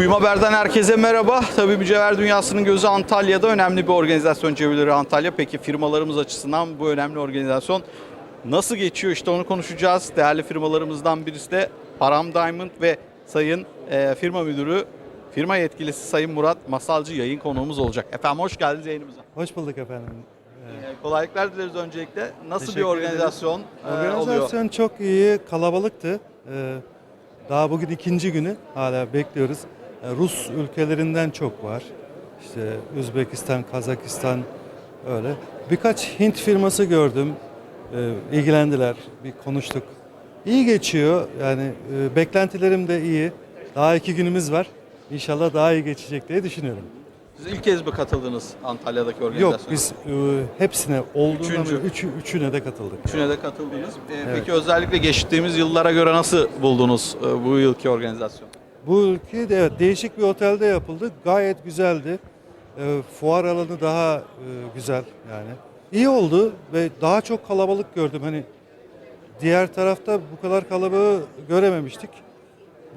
Kuyum Haber'den herkese merhaba. Tabii mücevher dünyasının gözü Antalya'da önemli bir organizasyon Cevherleri Antalya. Peki firmalarımız açısından bu önemli organizasyon nasıl geçiyor? İşte onu konuşacağız. Değerli firmalarımızdan birisi de Param Diamond ve Sayın e, firma müdürü, firma yetkilisi Sayın Murat Masalcı yayın konuğumuz olacak. Efendim hoş geldiniz yayınımıza. Hoş bulduk efendim. E, kolaylıklar dileriz öncelikle. Nasıl Teşekkür bir organizasyon e, oluyor? Organizasyon çok iyi, kalabalıktı. Ee, Daha bugün ikinci günü hala bekliyoruz. Ee, Rus ülkelerinden çok var. İşte Özbekistan, Kazakistan öyle. Birkaç Hint firması gördüm. Ee, ilgilendiler, bir konuştuk. İyi geçiyor. Yani e, beklentilerim de iyi. Daha iki günümüz var. İnşallah daha iyi geçecek diye düşünüyorum. Siz ilk kez mi katıldınız Antalya'daki organizasyona? Yok biz e, hepsine olduğundan Üçüncü. üçü, üçüne de katıldık. Üçüne de katıldınız. E, Evet. Peki özellikle geçtiğimiz yıllara göre nasıl buldunuz e, bu yılki organizasyon? Bu ülke de evet değişik bir otelde yapıldı. Gayet güzeldi. E, fuar alanı daha e, güzel yani. İyi oldu ve daha çok kalabalık gördüm. Hani diğer tarafta bu kadar kalabalığı görememiştik.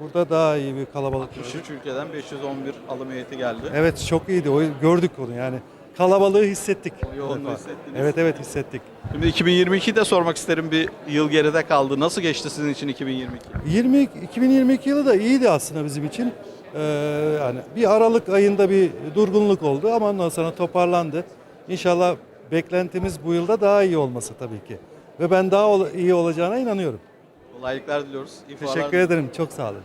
Burada daha iyi bir kalabalık gördük. 63 ülkeden 511 alım heyeti geldi. Evet çok iyiydi. O gördük onu yani. Kalabalığı hissettik. O yoğunluğu Bu defa. hissettiniz. Evet evet hissettik. Şimdi 2022 de sormak isterim bir yıl geride kaldı. Nasıl geçti sizin için 2022? 20 2022 yılı da iyiydi aslında bizim için. Ee, yani bir Aralık ayında bir durgunluk oldu ama ondan sonra toparlandı. İnşallah beklentimiz bu yılda daha iyi olması tabii ki. Ve ben daha ol- iyi olacağına inanıyorum. Kolaylıklar diliyoruz. İyi fuarlar Teşekkür ederim. Çok sağ olun.